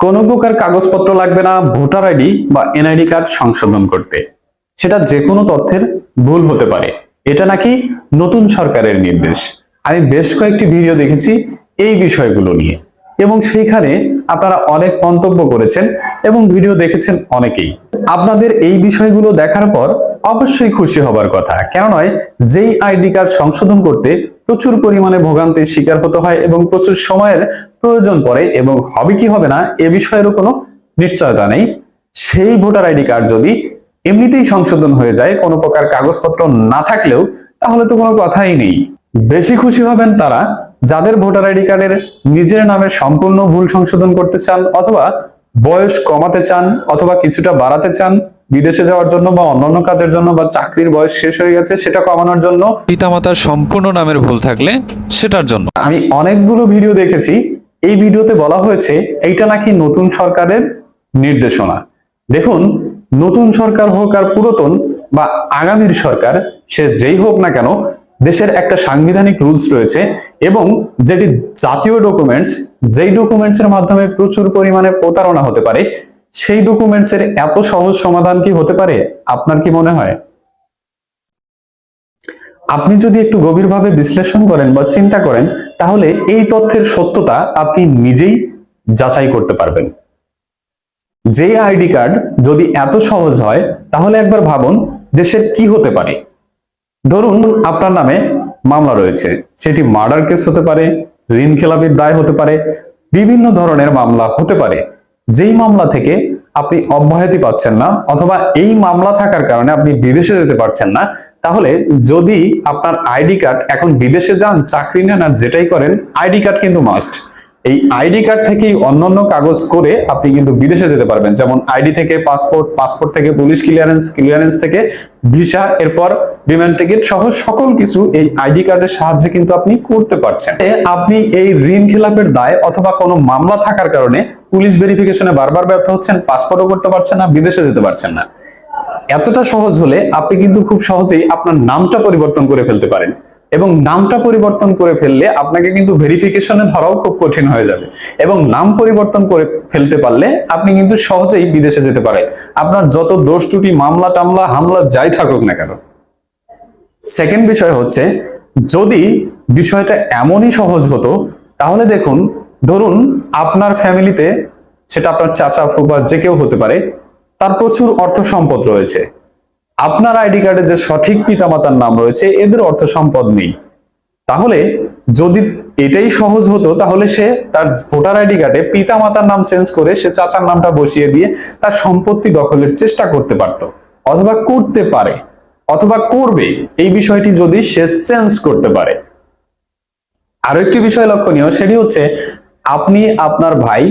কোনো প্রকার কাগজপত্র লাগবে না, ভোটার আইডি বা এনআইডি কার্ড সংশোধন করতে। সেটা যে কোনো তথ্যের ভুল হতে পারে। এটা নাকি নতুন সরকারের নির্দেশ। আমি বেশ কয়েকটি ভিডিও দেখেছি এই বিষয়গুলো নিয়ে। এবং সেইখানে আপনারা অনেক মন্তব্য করেছেন এবং ভিডিও দেখেছেন অনেকেই। আপনাদের এই বিষয়গুলো দেখার পর অবশ্যই খুশি হবার কথা। কেন নয়, যেই আইডি কার্ড সংশোধন করতে প্রচুর পরিমাণে ভোগান্তির শিকার হতে হয় এবং প্রচুর সময়ের প্রয়োজন পড়ে এবং হবে কি হবে না এ বিষয়েরও কোনো নিশ্চয়তা নেই। সেই ভোটার আইডি কার্ড যদি এমনিতেই সংশোধন হয়ে যায়, কোনো প্রকার কাগজপত্র না থাকলেও, তাহলে তো কোনো কথাই নেই। বেশি খুশি হবেন তারা যাদের ভোটার আইডি কার্ডের নিজের নামে সম্পূর্ণ ভুল সংশোধন করতে চান অথবা বয়স কমাতে চান অথবা কিছুটা বাড়াতে চান বিদেশে যাওয়ার জন্য বা অন্যান্য কাজের জন্য বা চাকরির বয়স শেষ হয়ে গেছে সেটা কমানোর জন্য পিতামাতার সম্পূর্ণ নামের ভুল থাকলে সেটার জন্য। আমি অনেকগুলো ভিডিও দেখেছি। এই ভিডিওতে বলা হয়েছে এইটা নাকি নতুন সরকারের নির্দেশনা। দেখুন নতুন সরকার হোক আর পুরাতন বা আগামীর সরকার সে যেই হোক না কেন দেশের একটা সাংবিধানিক রুলস রয়েছে এবং যেটি জাতীয় ডকুমেন্টস যেই ডকুমেন্টস এর মাধ্যমে প্রচুর পরিমাণে প্রতারণা হতে পারে সেই ডকুমেন্টস এর এত সহজ সমাধান কি হতে পারে? আপনার কি মনে হয়? আপনি যদি একটু গভীরভাবে বিশ্লেষণ করেন বা চিন্তা করেন, তাহলে এই তথ্যের সত্যতা আপনি নিজেই যাচাই করতে পারবেন। যে আইডি কার্ড যদি এত সহজ হয়, তাহলে একবার ভাবুন দেশের কি হতে পারে। ধরুন আপনার নামে মামলা রয়েছে। সেটি মার্ডার কেস হতে পারে, ঋণ খেলাপির দায় হতে পারে, বিভিন্ন ধরনের মামলা হতে পারে। যেই মামলা থেকে আপনি অব্যাহতি পাচ্ছেন না অথবা এই মামলা থাকার কারণে আপনি বিদেশে যেতে পারছেন না, তাহলে যদি আপনার আইডি কার্ড এখন বিদেশে যান, চাকরি নেন আর যেটাই করেন, আইডি কার্ড কিন্তু মাস্ট এই আইডি কার্ড থেকেই অন্যান্য কাগজ করে আপনি কিন্তু বিদেশে যেতে পারবেন। যেমন আইডি থেকে পাসপোর্ট পাসপোর্ট থেকে পুলিশ ক্লিয়ারেন্স ক্লিয়ারেন্স থেকে ভিসা, এরপর বিমান টিকিট সহ সকল কিছু এই আইডি কার্ডের সাহায্যে কিন্তু আপনি করতে পারছেন। আপনি এই ঋণ খেলাপের দায় অথবা কোনো মামলা থাকার কারণে পুলিশ ভেরিফিকেশনে বারবার ব্যর্থ হচ্ছেন পাসপোর্টও করতে পারছেন না, বিদেশে যেতে পারছেন না। এতটা সহজ হলে আপনি কিন্তু খুব সহজেই আপনার নামটা পরিবর্তন করে ফেলতে পারেন। এবং নামটা পরিবর্তন করে ফেললে আপনাকে কিন্তু ভেরিফিকেশনে ধরাও খুব কঠিন হয়ে যাবে। এবং নাম পরিবর্তন করে ফেলতে পারলে আপনি কিন্তু সহজেই বিদেশে যেতে পারেন। আপনার যত দোষ ত্রুটি, মামলা টামলা, হামলা যাই থাকুক না কেন। সেকেন্ড বিষয় হচ্ছে, যদি বিষয়টা এমনই সহজ হতো, তাহলে দেখুন, ধরুন আপনার ফ্যামিলিতে সেটা আপনার চাচা ফুপা যে কেউ হতে পারে, তার প্রচুর অর্থ সম্পদ রয়েছে। আপনার আইডি কার্ডে যে সঠিক পিতামাতার নাম রয়েছে, এদের অর্থ সম্পদ নেই। তাহলে যদি এটাই সহজ হতো, তাহলে সে তার ভোটার আইডি কার্ডে পিতামাতার নাম চেঞ্জ করে সে চাচার নামটা বসিয়ে দিয়ে তার সম্পত্তি দখলের চেষ্টা করতে পারত, অথবা করতে পারে, অথবা করবে। এই বিষয়টি যদি সে চেঞ্জ করতে পারে। আরও একটি বিষয় লক্ষণীয়, সেটি হচ্ছে আপনি, আপনার ভাই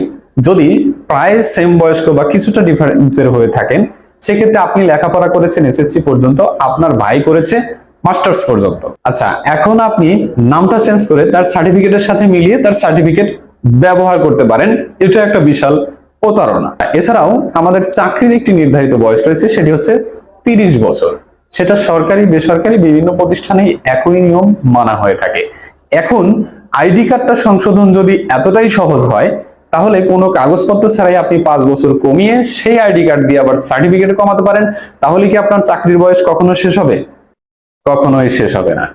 যদি প্রায় সেম বয়স্ক বা কিছুটা ডিফারেন্সের হয়ে থাকেন, সেক্ষেত্রে আপনি লেখাপড়া করেছেন এসএসসি পর্যন্ত, আপনার ভাই করেছে মাস্টার্স পর্যন্ত। আচ্ছা এখন আপনি নামটা চেঞ্জ করে তার সার্টিফিকেটের সাথে মিলিয়ে তার সার্টিফিকেট ব্যবহার করতে পারেন। এটা একটা বিশাল প্রতারণা। এছাড়াও আমাদের চাকরির একটি নির্ধারিত বয়স রয়েছে, সেটি হচ্ছে তিরিশ বছর। সেটা সরকারি, বেসরকারি বিভিন্ন প্রতিষ্ঠানে একই নিয়ম মানা হয়ে থাকে। এখন আইডি কার্ডটা সংশোধন যদি এতটাই সহজ হয় তাহলে কোনো কাগজপত্র ছাড়াই আপনি পাঁচ বছর কমিয়ে সেই আইডি কার্ড দিয়ে আবার সার্টিফিকেট কমাতে পারেন, তাহলে কি আপনার চাকরির বয়স কখনো শেষ হবে? কখনোই শেষ হবে না।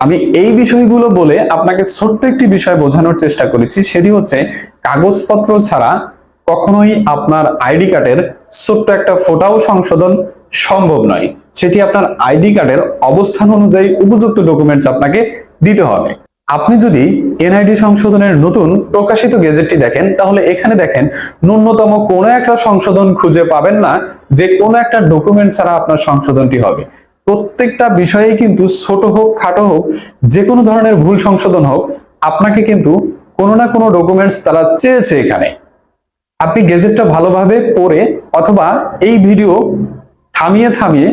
আমি এই বিষয়গুলো বলে আপনাকে ছোট্ট একটি বিষয় বোঝানোর চেষ্টা করেছি, সেটি হচ্ছে কাগজপত্র ছাড়া কখনোই আপনার আইডি কার্ডের ছোট্ট একটা ফোটাও সংশোধন সম্ভব নয়। সেটি আপনার আইডি কার্ডের অবস্থান অনুযায়ী উপযুক্ত ডকুমেন্টস আপনাকে দিতে হবে। আপনি যদি এনআইডি সংশোধনের নতুন প্রকাশিত গেজেটটি দেখেন, তাহলে এখানে দেখেন ন্যূনতম কোনো একটা সংশোধন খুঁজে পাবেন না, যে কোনো একটা ডকুমেন্ট ছাড়া আপনার সংশোধনটি হবে। প্রত্যেকটা বিষয়েই কিন্তু ছোট হোক, খাটো হোক, যে কোনো ধরনের ভুল সংশোধন হোক, আপনাকে কিন্তু কোনো না কোনো ডকুমেন্টস তারা চেয়েছে এখানে। আপনি গেজেটটা ভালোভাবে পড়ে অথবা এই ভিডিও থামিয়ে থামিয়ে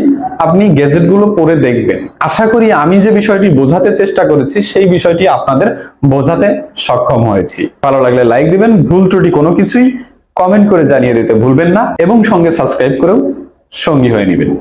আপনি গেজেটগুলো পড়ে দেখবেন। আশা করি আমি যে বিষয়টি বোঝাতে চেষ্টা করেছি, সেই বিষয়টি আপনাদের বোঝাতে সক্ষম হয়েছি। ভালো লাগলে লাইক দিবেন, ভুল ত্রুটি কোনো কিছুই কমেন্ট করে জানিয়ে দিতে ভুলবেন না এবং সঙ্গে সাবস্ক্রাইব করেও সঙ্গী হয়ে নেবেন।